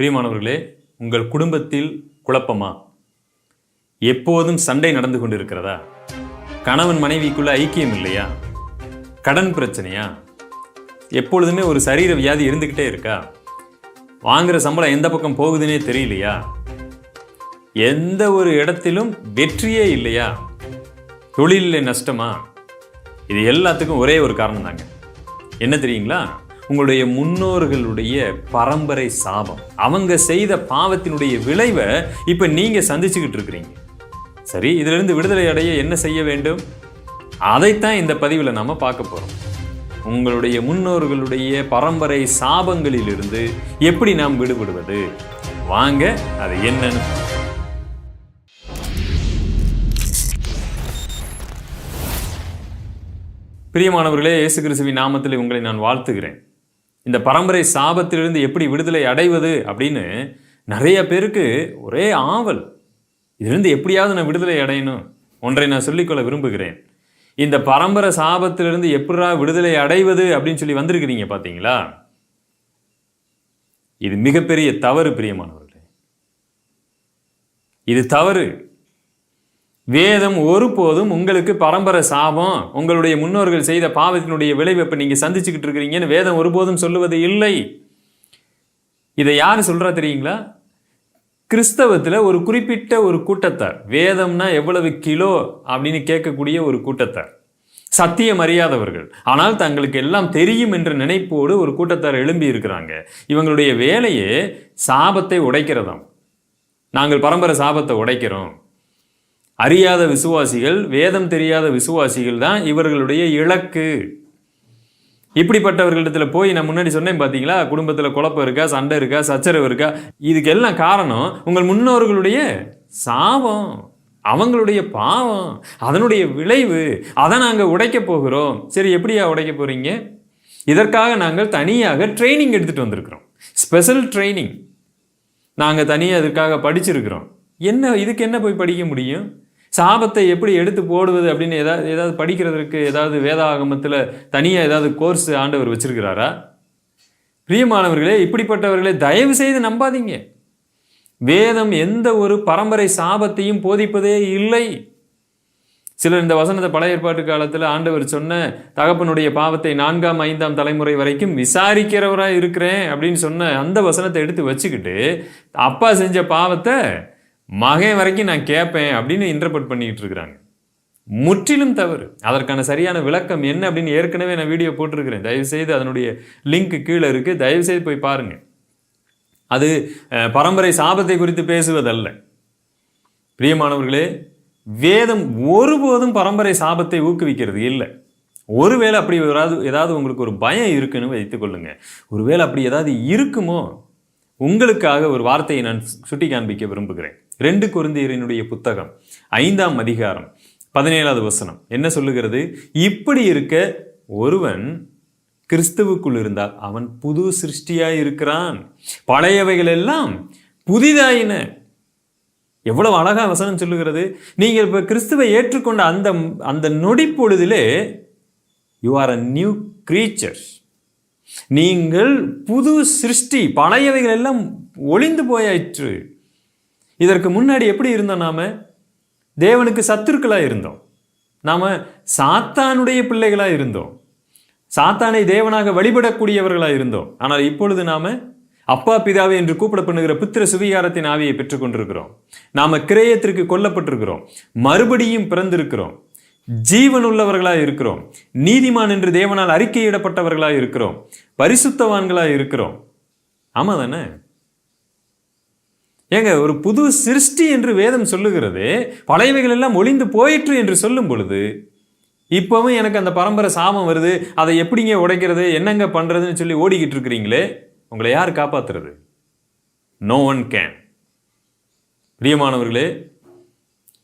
பிரியமானவர்களே உங்கள் குடும்பத்தில் குழப்பமா? எப்போதும் சண்டை நடந்து கொண்டிருக்கிறதா? கணவன் மனைவிக்குள்ள ஐக்கியம் இல்லையா? கடன் பிரச்சனையா? எப்பொழுதுமே ஒரு சரீர வியாதி இருந்துக்கிட்டே இருக்கா? வாங்குற சம்பளம் எந்த பக்கம் போகுதுன்னே தெரியலையா? எந்த ஒரு இடத்திலும் வெற்றியே இல்லையா? தொழிலில் நஷ்டமா? இது எல்லாத்துக்கும் ஒரே ஒரு காரணம் தாங்க என்ன தெரியுங்களா? உங்களுடைய முன்னோர்களுடைய பரம்பரை சாபம். அவங்க செய்த பாவத்தினுடைய விளைவை இப்ப நீங்க சந்திச்சுக்கிட்டு இருக்கிறீங்க. சரி இதுல இருந்து விடுதலை அடைய என்ன செய்ய வேண்டும்? அதைத்தான் இந்த பதிவில் நாம பார்க்க போறோம். உங்களுடைய முன்னோர்களுடைய பரம்பரை சாபங்களிலிருந்து எப்படி நாம் விடுபடுவது? வாங்க அது என்னன்னு பிரியமானவர்களே இயேசு கிறிஸ்துவின் நாமத்தில் உங்களை நான் வாழ்த்துகிறேன். இந்த பரம்பரை சாபத்திலிருந்து எப்படி விடுதலை அடைவது அப்படின்னு நிறைய பேருக்கு ஒரே ஆவல். இதிலிருந்து எப்படியாவது நான் விடுதலை அடையணும்? ஒன்றை நான் சொல்லிக்கொள்ள விரும்புகிறேன். இந்த பரம்பரை சாபத்திலிருந்து எப்படா விடுதலை அடைவது அப்படின்னு சொல்லி வந்திருக்கிறீங்க பார்த்தீங்களா இது மிகப்பெரிய தவறு பிரியமானவர்களே. இது தவறு. வேதம் ஒருபோதும் உங்களுக்கு பரம்பரை சாபம். உங்களுடைய முன்னோர்கள் செய்த பாவத்தினுடைய விளைவை இப்போ நீங்கள் சந்திச்சுக்கிட்டு இருக்கிறீங்கன்னு வேதம் ஒருபோதும் சொல்லுவது இல்லை. இதை யார் சொல்கிறா தெரியுங்களா? கிறிஸ்தவத்தில் ஒரு குறிப்பிட்ட ஒரு கூட்டத்தார். வேதம்னா எவ்வளவு கிலோ அப்படின்னு கேட்கக்கூடிய ஒரு கூட்டத்தார். சத்தியம் அறியாதவர்கள். ஆனால் தங்களுக்கு எல்லாம் தெரியும் என்ற நினைப்போடு ஒரு கூட்டத்தார் எழும்பி இருக்கிறாங்க. இவங்களுடைய வேலையே சாபத்தை உடைக்கிறதாம். நாங்கள் பரம்பரை சாபத்தை உடைக்கிறோம். அறியாத விசுவாசிகள் வேதம் தெரியாத விசுவாசிகள் தான் இவர்களுடைய இலக்கு. இப்படிப்பட்டவர்களிடத்தில் போய் நான் முன்னாடி சொன்னேன் பார்த்தீங்களா குடும்பத்தில் குழப்பம் இருக்கா? சண்டை இருக்கா? சச்சரவு இருக்கா? இதுக்கெல்லாம் காரணம் உங்கள் முன்னோர்களுடைய சாபம் அவங்களுடைய பாவம் அதனுடைய விளைவு. அதை நாங்கள் உடைக்க போகிறோம். சரி எப்படியா உடைக்க போகிறீங்க இதற்காக நாங்கள் தனியாக ட்ரைனிங் எடுத்துகிட்டு வந்திருக்கிறோம். Special training. நாங்கள் தனியாக இதற்காக படிச்சிருக்கிறோம். என்ன இதுக்கு என்ன போய் படிக்க முடியும்? சாபத்தை எப்படி எடுத்து போடுவது அப்படின்னு ஏதாவது ஏதாவது படிக்கிறதுக்கு ஏதாவது வேதாகமத்தில் தனியாக ஏதாவது கோர்ஸ் ஆண்டவர் வச்சிருக்கிறாரா? பிரியமானவர்களே இப்படிப்பட்டவர்களே தயவு செய்து நம்பாதீங்க. வேதம் எந்த ஒரு பரம்பரை சாபத்தையும் போதிப்பதே இல்லை. சிலர் இந்த வசனத்தை பழைய ஏற்பாட்டு காலத்தில் ஆண்டவர் சொன்ன தகப்பனுடைய பாவத்தை நான்காம் ஐந்தாம் தலைமுறை வரைக்கும் விசாரிக்கிறவராக இருக்கிறேன் அப்படின்னு சொன்ன அந்த வசனத்தை எடுத்து வச்சுக்கிட்டு அப்பா செஞ்ச பாவத்தை மகன் வரைக்கும் நான் கேட்பேன் அப்படின்னு இன்டர்பிரட் பண்ணிக்கிட்டு இருக்கிறாங்க. முற்றிலும் தவறு. அதற்கான சரியான விளக்கம் என்ன அப்படின்னு ஏற்கனவே நான் வீடியோ போட்டிருக்கிறேன். தயவு செய்து அதனுடைய லிங்க் கீழே இருக்கு. தயவு செய்து போய் பாருங்க. அது பரம்பரை சாபத்தை குறித்து பேசுவதல்ல. பிரியமானவர்களே வேதம் ஒருபோதும் பரம்பரை சாபத்தை ஊக்குவிக்கிறது இல்லை. ஒருவேளை அப்படி ஏதாவது ஏதாவது உங்களுக்கு ஒரு பயம் இருக்குன்னு வைத்துக்கொள்ளுங்க ஒருவேளை அப்படி ஏதாவது இருக்குமோ? உங்களுக்காக ஒரு வார்த்தையை நான் சுட்டி காண்பிக்க விரும்புகிறேன். ரெண்டு குருந்தியரினுடைய புத்தகம் ஐந்தாம் அதிகாரம் பதினேழாவது வசனம். என்ன சொல்லுகிறது? இப்படி இருக்க ஒருவன் கிறிஸ்துவுக்குள் இருந்தால் அவன் புது சிருஷ்டியாய் இருக்கிறான். பழையவைகள் எல்லாம் புதிதாயின. எவ்வளவு அழகா வசனம் சொல்லுகிறது. நீங்கள் இப்போ கிறிஸ்துவை ஏற்றுக்கொண்ட அந்த அந்த நொடி பொழுதிலே you are a new creatures நீங்கள் புது சிருஷ்டி பழையவைகள் எல்லாம் ஒளிந்து போயாயிற்று. இதற்கு முன்னாடி எப்படி இருந்தோம் நாம்? தேவனுக்கு சத்துருக்களாக இருந்தோம். நாம் சாத்தானுடைய பிள்ளைகளாக இருந்தோம். சாத்தானை தேவனாக வழிபடக்கூடியவர்களாக இருந்தோம். ஆனால் இப்பொழுது நாம் அப்பா பிதாவே என்று கூப்பிடப்படுகிற புத்திர சுவிகாரத்தின் ஆவியை பெற்றுக்கொண்டிருக்கிறோம். நாம் கிரேயத்திற்கு கொல்லப்பட்டிருக்கிறோம். மறுபடியும் பிறந்திருக்கிறோம். ஜீவன் உள்ளவர்களாக இருக்கிறோம். நீதிமான் என்று தேவனால் அறிக்கையிடப்பட்டவர்களாக இருக்கிறோம். பரிசுத்தவான்களாக இருக்கிறோம். ஆமா தானே ஏங்க ஒரு புது சிருஷ்டி என்று வேதம் சொல்லுகிறது பழையவைகள் எல்லாம் ஒளிந்து போயிற்று என்று சொல்லும் பொழுது இப்பவும் எனக்கு அந்த பரம்பரை சாபம் வருது அதை எப்படிங்க உடைக்கிறது என்னங்க பண்ணுறதுன்னு சொல்லி ஓடிக்கிட்டு இருக்கிறீங்களே உங்களை யார் காப்பாத்துறது? நோ ஒன் கேன் பிரியமானவர்களே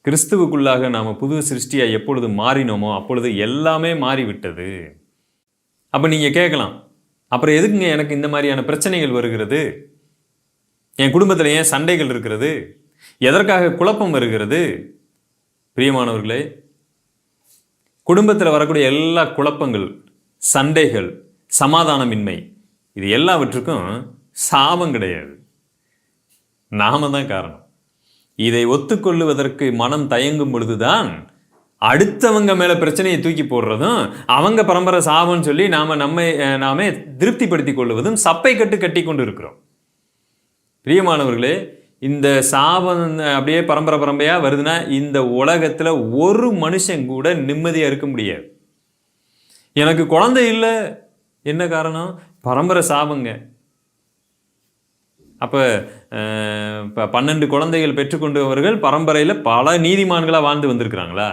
கிறிஸ்துவுக்குள்ளாக நாம் புது சிருஷ்டியாக எப்பொழுது மாறினோமோ அப்பொழுது எல்லாமே மாறிவிட்டது. அப்போ நீங்கள் கேட்கலாம் அப்புறம் எதுக்குங்க எனக்கு இந்த மாதிரியான பிரச்சனைகள் வருகிறது? என் குடும்பத்தில் ஏன் சண்டைகள் இருக்கிறது? எதற்காக குழப்பம் வருகிறது? பிரியமானவர்களே குடும்பத்தில் வரக்கூடிய எல்லா குழப்பங்கள் சண்டைகள் சமாதானமின்மை இது எல்லாவற்றுக்கும் சாபம் கிடையாது. நாம தான் காரணம். இதை ஒத்துக்கொள்ளுவதற்கு மனம் தயங்கும் பொழுதுதான் அடுத்தவங்க மேலே பிரச்சனையை தூக்கி போடுறதும் அவங்க பரம்பரை சாபம்னு சொல்லி நாம் நம்மை நாமே திருப்திப்படுத்தி கொள்வதும் சப்பை கட்டு கட்டி கொண்டு இருக்கிறோம். பிரியமானவர்களே இந்த சாபம் அப்படியே பரம்பரை பரம்பரையாக வருதுன்னா இந்த உலகத்துல ஒரு மனுஷன் கூட நிம்மதியாக இருக்க முடியாது. எனக்கு குழந்தை இல்லை. என்ன காரணம்? பரம்பரை சாபங்க. அப்போ இப்போ பன்னெண்டு குழந்தைகள் பெற்றுக்கொண்டவர்கள் பரம்பரையில் பல நீதிமான்களாக வாழ்ந்து வந்திருக்கிறாங்களா?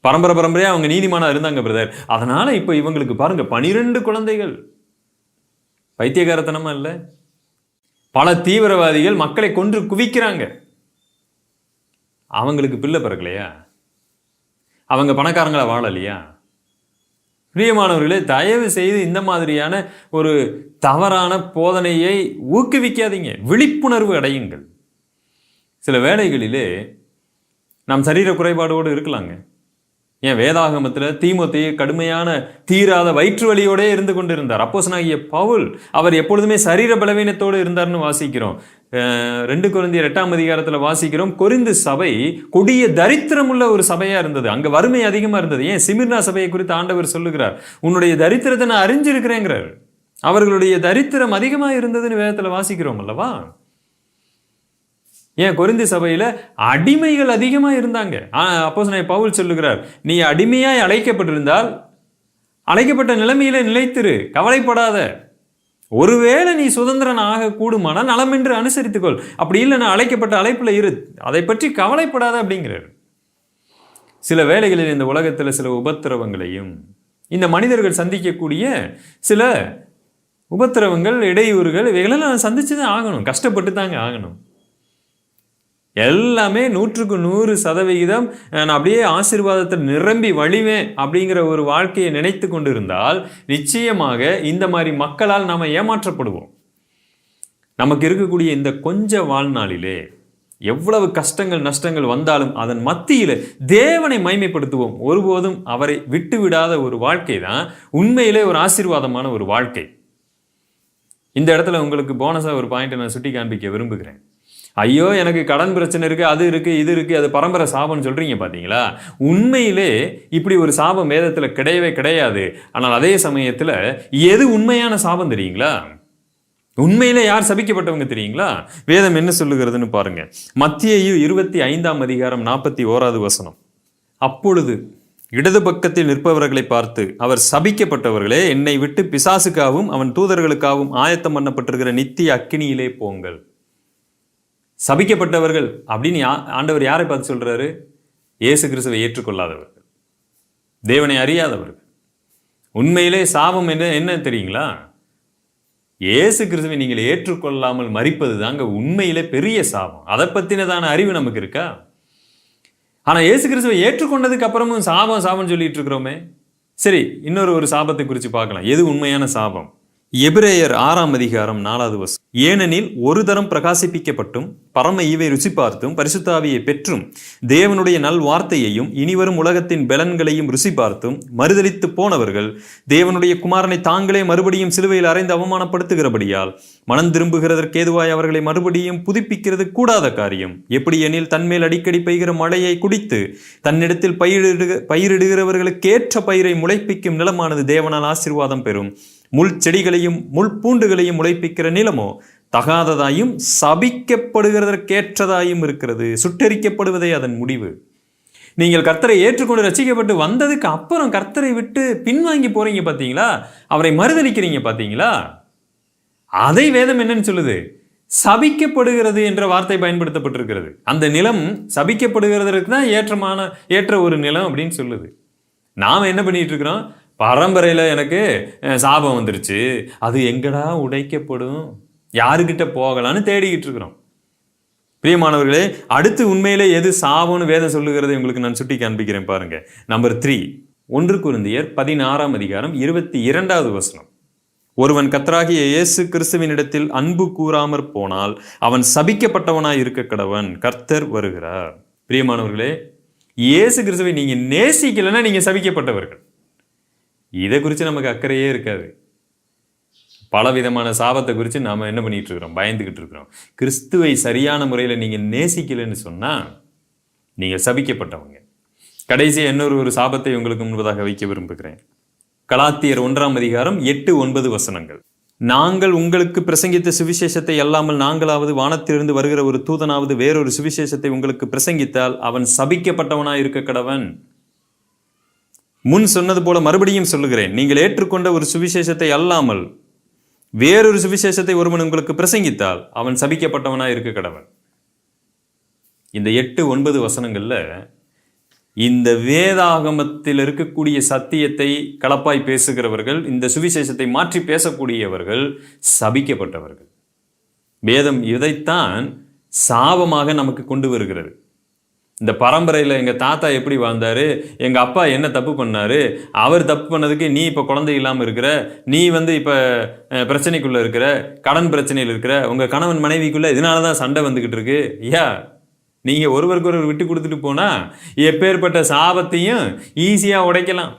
பரம்பரை பரம்பரையாக அவங்க நீதிமானாக இருந்தாங்க பிரதர். அதனால் இப்போ இவங்களுக்கு பாருங்க பனிரெண்டு குழந்தைகள். பைத்தியகாரத்தனமாக இல்லை? பல தீவிரவாதிகள் மக்களை கொன்று குவிக்கிறாங்க. அவங்களுக்கு பிள்ளை பிறக்கலையா? அவங்க பணக்காரங்களை வாழலையா? பிரியமானவர்களே தயவு செய்து இந்த மாதிரியான ஒரு தவறான போதனையை ஊக்குவிக்காதீங்க. விழிப்புணர்வு அடையுங்கள். சில வேளைகளிலே நாம் சரீர குறைபாடோடு இருக்கலாங்க. ஏன் வேதாகமத்தில் தீமோத்தேயு கடுமையான தீராத வயிற்று வலியோடே இருந்து கொண்டிருந்தார். அப்போசனாகிய பவுல் அவர் எப்பொழுதுமே சரீர பலவீனத்தோடு இருந்தார்னு வாசிக்கிறோம். அஹ் ரெண்டு குழந்தையர் எட்டாம் அதிகாரத்தில் வாசிக்கிறோம். கொரிந்து சபை கொடிய தரித்திரம் உள்ள ஒரு சபையா இருந்தது. அங்க வறுமை அதிகமா இருந்தது. ஏன்? சிமிர்னா சபையை குறித்து ஆண்டவர் சொல்லுகிறார். உன்னுடைய தரித்திரத்தை நான் அறிஞ்சிருக்கிறேங்கிறார். அவர்களுடைய தரித்திரம் அதிகமா இருந்ததுன்னு வேதத்தில் வாசிக்கிறோம் அல்லவா? ஏன் கொரிந்தி சபையில் அடிமைகள் அதிகமாக இருந்தாங்க. அப்போ பவுல் சொல்லுகிறார் நீ அடிமையாய் அழைக்கப்பட்டிருந்தால் அழைக்கப்பட்ட நிலைமையில நிலைத்திரு கவலைப்படாத. ஒருவேளை நீ சுதந்திரன் ஆகக்கூடுமானால் நலமென்று அனுசரித்துக்கொள். அப்படி இல்லைன்னா அழைக்கப்பட்ட அழைப்பில் இரு. அதை பற்றி கவலைப்படாத அப்படிங்கிறார். சில வேளைகளில் இந்த உலகத்தில் சில உபத்திரவங்களையும் இந்த மனிதர்கள் சந்திக்கக்கூடிய சில உபத்திரவங்கள் இடையூறுகள் இவைகளெல்லாம் நான் சந்திச்சு தான் ஆகணும். கஷ்டப்பட்டு தாங்க ஆகணும். எல்லாமே நூற்றுக்கு நூறு சதவிகிதம் நான் அப்படியே ஆசீர்வாதத்தில் நிரம்பி வழிவேன் அப்படிங்கிற ஒரு வாழ்க்கையை நினைத்து கொண்டிருந்தால் நிச்சயமாக இந்த மாதிரி மக்களால் நாம் ஏமாற்றப்படுவோம். நமக்கு இருக்கக்கூடிய இந்த கொஞ்ச வாழ்நாளிலே எவ்வளவு கஷ்டங்கள் நஷ்டங்கள் வந்தாலும் அதன் மத்தியில் தேவனை மைமைப்படுத்துவோம் ஒருபோதும் அவரை விட்டு விடாத ஒரு வாழ்க்கை தான் உண்மையிலே ஒரு ஆசீர்வாதமான ஒரு வாழ்க்கை. இந்த இடத்துல உங்களுக்கு போனஸாக ஒரு பாயிண்ட்டை நான் சுட்டி காண்பிக்க விரும்புகிறேன். ஐயோ எனக்கு கடன் பிரச்சனை இருக்குது அது இருக்குது இது இருக்குது அது பரம்பரை சாபம்னு சொல்கிறீங்க பார்த்தீங்களா உண்மையிலே இப்படி ஒரு சாபம் வேதத்தில் கிடையவே கிடையாது. ஆனால் அதே சமயத்தில் எது உண்மையான சாபம் தெரியுங்களா? உண்மையில யார் சபிக்கப்பட்டவங்க தெரியுங்களா? வேதம் என்ன சொல்லுகிறதுன்னு பாருங்க. மத்தியு இருபத்தி ஐந்தாம் அதிகாரம் நாற்பத்தி ஓராவது வசனம். அப்பொழுது இடது பக்கத்தில் நிற்பவர்களை பார்த்து அவர் சபிக்கப்பட்டவர்களே என்னை விட்டு பிசாசுக்காகவும் அவன் தூதர்களுக்காகவும் ஆயத்தம் பண்ணப்பட்டிருக்கிற நித்திய அக்கினியிலே போங்கள். சபிக்கப்பட்டவர்கள் அப்படின்னு யா- ஆண்டவர் யாரை பார்த்து சொல்கிறாரு இயேசு கிறிஸ்துவை ஏற்றுக்கொள்ளாதவர்கள். தேவனை அறியாதவர்கள். உண்மையிலே சாபம் என்ன என்ன தெரியுங்களா? இயேசு கிறிஸ்துவை நீங்கள் ஏற்றுக்கொள்ளாமல் மறிப்பது தாங்க உண்மையிலே பெரிய சாபம். அதை பற்றினதான அறிவு நமக்கு இருக்கா? ஆனால் இயேசு கிறிஸ்துவை ஏற்றுக்கொண்டதுக்கு அப்புறமும் சாபம் சாபம் சொல்லிட்டு இருக்கிறோமே. சரி இன்னொரு ஒரு சாபத்தை குறித்து பார்க்கலாம். எது உண்மையான சாபம்? எபிரேயர் ஆறாம் அதிகாரம் நாலாவது வசம் ஏனெனில் ஒரு தரம் பிரகாசிப்பிக்கப்பட்டும் பரம ஈவை ருசி பார்த்தும் பரிசுத்தாவியை பெற்றும் தேவனுடைய நல் வார்த்தையையும் இனிவரும் உலகத்தின் பலன்களையும் ருசி பார்த்தும் மறுதளித்து போனவர்கள் தேவனுடைய குமாரனை தாங்களே மறுபடியும் சிலுவையில் அறைந்து அவமானப்படுத்துகிறபடியால் மனம் திரும்புகிறதற்கு ஏதுவாய் அவர்களை மறுபடியும் புதுப்பிக்கிறது கூடாத காரியம். எப்படி எனில் தன்மேல் அடிக்கடி பெய்கிற மழையை குடித்து தன்னிடத்தில் பயிரிடுக பயிரிடுகிறவர்களுக்கேற்ற பயிரை முளைப்பிக்கும் நிலமானது தேவனால் ஆசீர்வாதம் பெறும். முள் செடிகளையும் முள் பூண்டுகளையும் முளைப்பிக்கிற நிலமோ தகாததாயும் சபிக்கப்படுகிறதற்கேற்றதாயும் இருக்கிறது. சுட்டெரிக்கப்படுவதே அதன் முடிவு. நீங்கள் கர்த்தரை ஏற்றுக்கொண்டு ரசிக்கப்பட்டு வந்ததுக்கு அப்புறம் கர்த்தரை விட்டு பின்வாங்கி போறீங்க பார்த்தீங்களா அவரை மறுதளிக்கிறீங்க பார்த்தீங்களா அதை வேதம் என்னன்னு சொல்லுது? சபிக்கப்படுகிறது என்ற வார்த்தை பயன்படுத்தப்பட்டிருக்கிறது. அந்த நிலம் சபிக்கப்படுகிறதற்கு தான் ஏற்றமான ஏற்ற ஒரு நிலம் அப்படின்னு சொல்லுது. நாம் என்ன பண்ணிட்டு இருக்கிறோம்? பரம்பரையில் எனக்கு சாபம் வந்துருச்சு. அது எங்கடா உடைக்கப்படும்? யாருக்கிட்ட போகலான்னு தேடிக்கிட்டு இருக்கிறோம். பிரியமானவர்களே அடுத்து உண்மையிலே எது சாபம்னு வேதம் சொல்லுகிறதை உங்களுக்கு நான் சுட்டி காண்பிக்கிறேன் பாருங்க. நம்பர் த்ரீ ஒன்று குருந்தியர் பதினாறாம் அதிகாரம் இருபத்தி இரண்டாவது வசனம். ஒருவன் கத்தராகிய இயேசு கிறிஸ்துவினிடத்தில் அன்பு கூறாமற் போனால் அவன் சபிக்கப்பட்டவனாய் இருக்க கடவன் கர்த்தர் வருகிறார். பிரியமானவர்களே இயேசு கிறிஸ்துவை நீங்கள் நேசிக்கலைன்னா நீங்கள் சபிக்கப்பட்டவர்கள். இதை குறித்து நமக்கு அக்கறையே இருக்காது. பலவிதமான சாபத்தை குறித்து நாம் என்ன பண்ணிட்டு இருக்கிறோம்? பயந்துகிட்டு இருக்கிறோம். கிறிஸ்துவை சரியான முறையில் நீங்கள் நேசிக்கலைன்னு சொன்னால் நீங்கள் சபிக்கப்பட்டவங்க. கடைசியாக இன்னொரு ஒரு சாபத்தை உங்களுக்கு முன்பதாக வைக்க விரும்புகிறேன். கலாத்தியர் ஒன்றாம் அதிகாரம் எட்டு ஒன்பது வசனங்கள். நாங்கள் உங்களுக்கு பிரசங்கித்த சுவிசேஷத்தை அல்லாமல் நாங்களாவது வானத்திலிருந்து வருகிற ஒரு தூதனாவது வேறொரு சுவிசேஷத்தை உங்களுக்கு பிரசங்கித்தால் அவன் சபிக்கப்பட்டவனாக இருக்க கடவன். முன் சொன்னது போல மறுபடியும் சொல்லுகிறேன். நீங்கள் ஏற்றுக்கொண்ட ஒரு சுவிசேஷத்தை அல்லாமல் வேறொரு சுவிசேஷத்தை ஒருவன் உங்களுக்கு பிரசங்கித்தால் அவன் சபிக்கப்பட்டவனாக இருக்க கடவன். இந்த எட்டு ஒன்பது வசனங்களில் இந்த வேதாகமத்தில் இருக்கக்கூடிய சத்தியத்தை கலப்பாய் பேசுகிறவர்கள் இந்த சுவிசேஷத்தை மாற்றி பேசக்கூடியவர்கள் சபிக்கப்பட்டவர்கள். வேதம் இதைத்தான் சாபமாக நமக்கு கொண்டு வருகிறது. இந்த பரம்பரையில் எங்கள் தாத்தா எப்படி வாழ்ந்தார் எங்கள் அப்பா என்ன தப்பு பண்ணார் அவர் தப்பு பண்ணதுக்கு நீ இப்போ குழந்தை இல்லாமல் இருக்கிற நீ வந்து இப்போ பிரச்சனைக்குள்ளே இருக்கிற கடன் பிரச்சனையில் இருக்கிற உங்கள் கணவன் மனைவிக்குள்ளே இதனால தான் சண்டை வந்துக்கிட்டு இருக்கு. ஐயா நீங்கள் ஒருவருக்கு ஒருவர் விட்டு கொடுத்துட்டு போனால் எப்பேற்பட்ட சாபத்தையும் ஈஸியாக உடைக்கலாம்.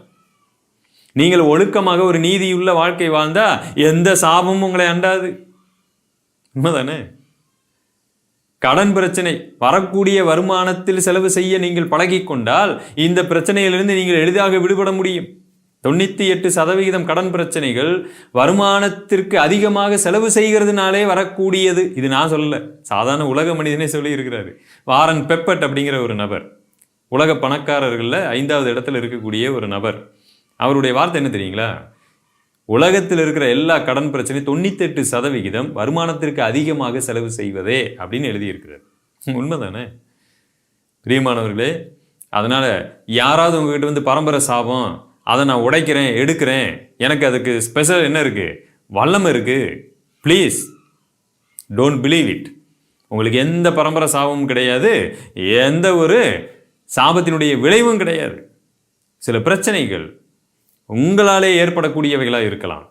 நீங்கள் ஒழுக்கமாக ஒரு நீதியுள்ள வாழ்க்கை வாழ்ந்தால் எந்த சாபமும் உங்களை அண்டாது. உண்மைதானே? கடன் பிரச்சனை வரக்கூடிய வருமானத்தில் செலவு செய்ய நீங்கள் பழகி கொண்டால் இந்த பிரச்சனையிலிருந்து நீங்கள் எளிதாக விடுபட முடியும். தொண்ணூற்றி எட்டு சதவிகிதம் கடன் பிரச்சனைகள் வருமானத்திற்கு அதிகமாக செலவு செய்கிறதுனாலே வரக்கூடியது. இது நான் சொல்லலை. சாதாரண உலக மனிதனே சொல்லி இருக்கிறாரு வாரன் பெப்பட் அப்படிங்கிற ஒரு நபர். உலக பணக்காரர்களில் ஐந்தாவது இடத்துல இருக்கக்கூடிய ஒரு நபர். அவருடைய வார்த்தை என்ன தெரியுங்களா? உலகத்தில் இருக்கிற எல்லா கடன் பிரச்சனை தொண்ணூத்தெட்டு சதவிகிதம் வருமானத்திற்கு அதிகமாக செலவு செய்வதே அப்படின்னு எழுதியிருக்கிறார். உண்மைதானே? பிரியமானவர்களே அதனால யாராவது உங்ககிட்ட வந்து பரம்பரை சாபம் அதை நான் உடைக்கிறேன் எடுக்கிறேன் எனக்கு அதுக்கு ஸ்பெஷல் என்ன இருக்கு? வல்லமை இருக்கு. ப்ளீஸ் டோன்ட் பிலீவ் இட் உங்களுக்கு எந்த பரம்பரை சாபமும் கிடையாது எந்த ஒரு சாபத்தினுடைய விளைவும் கிடையாது. சில பிரச்சனைகள் உங்களாலே ஏற்படக்கூடியவைகளாக இருக்கலாம்.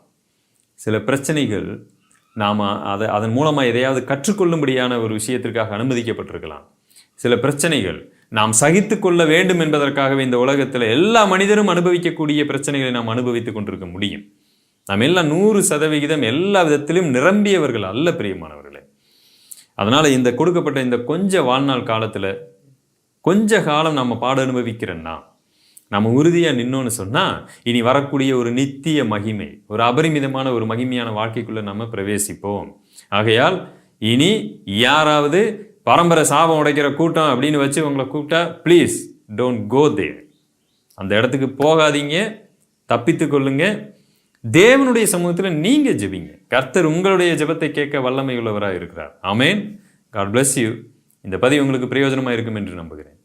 சில பிரச்சனைகள் நாம் அதை அதன் மூலமாக எதையாவது கற்றுக்கொள்ளும்படியான ஒரு விஷயத்திற்காக அனுமதிக்கப்பட்டிருக்கலாம். சில பிரச்சனைகள் நாம் சகித்து கொள்ள வேண்டும் என்பதற்காகவே இந்த உலகத்தில் எல்லா மனிதரும் அனுபவிக்கக்கூடிய பிரச்சனைகளை நாம் அனுபவித்துக் கொண்டிருக்க முடியும். நாம் எல்லாம் நூறு சதவிகிதம் எல்லா விதத்திலும் நிரம்பியவர்கள் அல்ல பிரியமானவர்களே. அதனால் இந்த கொடுக்கப்பட்ட இந்த கொஞ்ச வாழ்நாள் காலத்தில் கொஞ்ச காலம் நம்ம பாட அனுபவிக்கிறேன்னா நம்ம உறுதியாக நின்னோன்னு சொன்னால் இனி வரக்கூடிய ஒரு நித்திய மகிமை ஒரு அபரிமிதமான ஒரு மகிமையான வாழ்க்கைக்குள்ளே நம்ம பிரவேசிப்போம். ஆகையால் இனி யாராவது பரம்பரை சாபம் உடைக்கிற கூட்டம் அப்படின்னு வச்சு உங்களை கூப்பிட்டா ப்ளீஸ் டோன்ட் கோ தேவ் அந்த இடத்துக்கு போகாதீங்க தப்பித்து கொள்ளுங்க. தேவனுடைய சமூகத்தில் நீங்கள் ஜெபிங்க. கர்த்தர் உங்களுடைய ஜெபத்தை கேட்க வல்லமை உள்ளவராக இருக்கிறார். ஆமேன் காட் பிளஸ் யூ இந்த பதிவு உங்களுக்கு பிரயோஜனமாக இருக்கும் என்று நம்புகிறேன்.